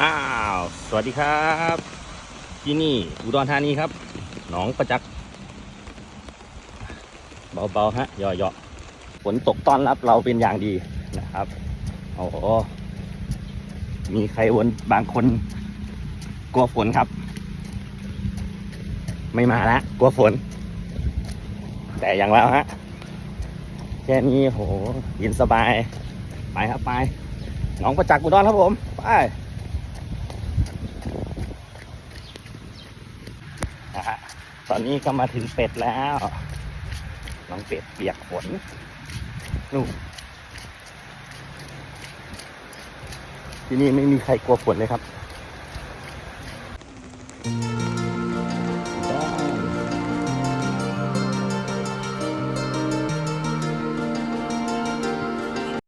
อ้าว สวัสดีครับ ที่นี่อุดรธานีครับ หนองประจักษ์เบาๆฮะย่อๆฝนตกต้อนรับเราเป็นอย่างดีนะครับโอ้โหมีใครวนบางคนกลัวฝนครับ ไม่มาละกลัวฝน แต่อย่างแล้วฮะแค่นี้โหย็นสบาย ไปครับไปหนองประจักษ์อุดรครับผม ไป นะฮะตอนนี้ก็มาถึงเป็ดแล้วน้องเป็ดเปียกฝนนู่ที่นี่ไม่มีใครกลัวฝนเลยครับ